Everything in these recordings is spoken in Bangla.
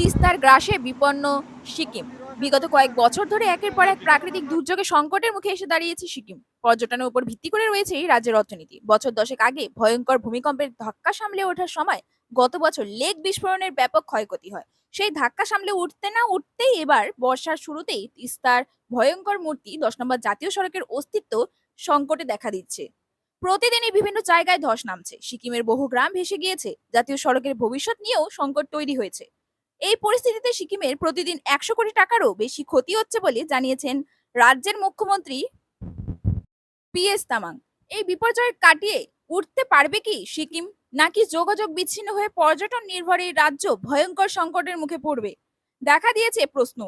তিস্তার গ্রাসে বিপন্ন সিকিম। বিগত কয়েক বছর ধরে একের পর এক প্রাকৃতিক দুর্যোগে সংকটের মুখে এসে দাঁড়িয়েছে সিকিম। পর্যটনের উপর ভিত্তি করে রয়েছে এই রাজ্যের অর্থনীতি। বছর দশেক আগে ভয়ঙ্কর ভূমিকম্পের ধাক্কা সামলে ওঠার সময় গত বছর লেক বিস্ফোরণের ব্যাপক ক্ষয়ক্ষতি হয়। সেই ধাক্কা সামলে উঠতে না উঠতেই এবার বর্ষার শুরুতেই তিস্তার ভয়ঙ্কর মূর্তি দশ নম্বর জাতীয় সড়কের অস্তিত্ব সংকটে দেখা দিচ্ছে। প্রতিদিনই বিভিন্ন জায়গায় ধস নামছে। সিকিমের বহু গ্রাম ভেসে গিয়েছে। জাতীয় সড়কের ভবিষ্যৎ নিয়েও সংকট তৈরি হয়েছে। এই পরিস্থিতিতে সিকিমের প্রতিদিন একশো কোটি টাকারও বেশি ক্ষতি হচ্ছে বলে জানিয়েছেন রাজ্যের মুখ্যমন্ত্রী পি এস তামাং। এই বিপর্যয় কাটিয়ে উঠতে পারবে কি সিকিম? নাকি যোগাযোগ বিচ্ছিন্ন হয়ে পর্যটন নির্ভর এই রাজ্য ভয়ঙ্কর সংকটের মুখে পড়বে? দেখা দিয়েছে প্রশ্ন।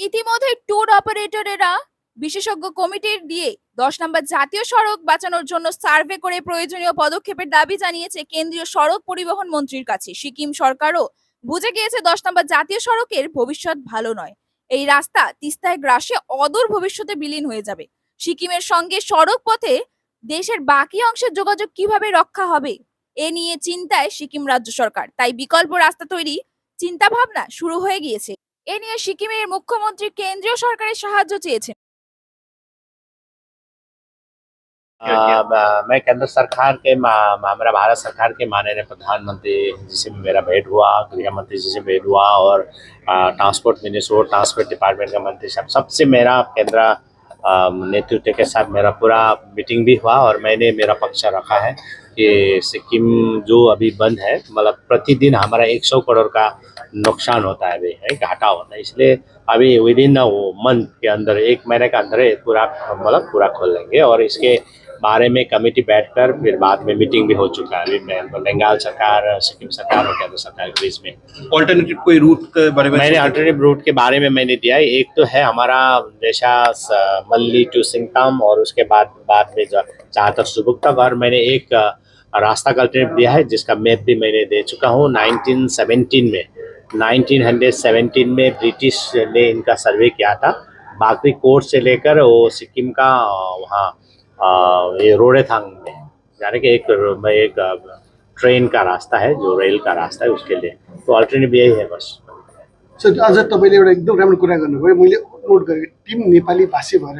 ইতিমধ্যে ট্যুর অপারেটরেরা, বিশেষজ্ঞ কমিটির দিয়ে দশ নম্বর জাতীয় সড়ক বাঁচানোর জন্য সার্ভে করে প্রয়োজনীয় পদক্ষেপের দাবি জানিয়েছে কেন্দ্রীয় সড়ক পরিবহন মন্ত্রীর কাছে। সিকিম সরকারও বুঝে গিয়েছে দশ নম্বর জাতীয় সড়কের ভবিষ্যৎ ভালো নয়। এই রাস্তা তিস্তায় গ্রাসে অদূর ভবিষ্যতে বিলীন হয়ে যাবে। সিকিমের সঙ্গে সড়ক পথে দেশের বাকি অংশের যোগাযোগ কীভাবে রক্ষা হবে, এ নিয়ে চিন্তায় সিকিম রাজ্য সরকার। তাই বিকল্প রাস্তা তৈরি চিন্তা ভাবনা শুরু হয়ে গিয়েছে। এ নিয়ে সিকিমের মুখ্যমন্ত্রী কেন্দ্রীয় সরকারের সাহায্য চেয়েছেন। मैं केंद्र सरकार के हमारा भारत सरकार के माननीय प्रधानमंत्री जी से मेरा भेंट हुआ, गृह मंत्री जी से भेंट हुआ और ट्रांसपोर्ट मिनिस्टर और ट्रांसपोर्ट डिपार्टमेंट का मंत्री साहब सबसे मेरा केंद्र नेतृत्व के साथ मेरा पूरा मीटिंग भी हुआ और मैंने मेरा पक्ष रखा है कि सिक्किम जो अभी बंद है मतलब प्रतिदिन हमारा 100 करोड़ का नुकसान होता है अभी, है, घाटा होता है। इसलिए अभी विद इन मंथ के अंदर, एक महीने के अंदर पूरा मतलब पूरा खोल लेंगे और इसके बारे में कमेटी बैठकर फिर बाद में मीटिंग भी हो चुका है। अभी बंगाल सरकार सिक्किम सरकार और केंद्र सरकार के बीच में। ऑल्टरनेटिव कोई रूट के बारे में मैंने सोचा? अल्टरनेटिव रूट के बारे में मैंने दिया है। एक तो है हमारा जैसा मल्ली टू सिंगताम और उसके बाद बाद में जा- जहाँ तक सुबुक तक। और मैंने एक रास्ता का अल्टरनेटिव दिया है जिसका मैप भी मैंने दे चुका हूँ। 1917 में 1917 में ब्रिटिश ने इनका सर्वे किया था। बाकरी कोर्ट से लेकर वो सिक्किम का वहाँ ये रोडेथांग में। यानी कि एक एक ट्रेन का रास्ता है, जो रेल का रास्ता है, उसके लिए। तो अल्टरनेटिव यही है बस। सर, आज एउटा एकदम राम्रो कुरा गर्नुभयो नोट गरेँ टिम नेपाली भाषी भएर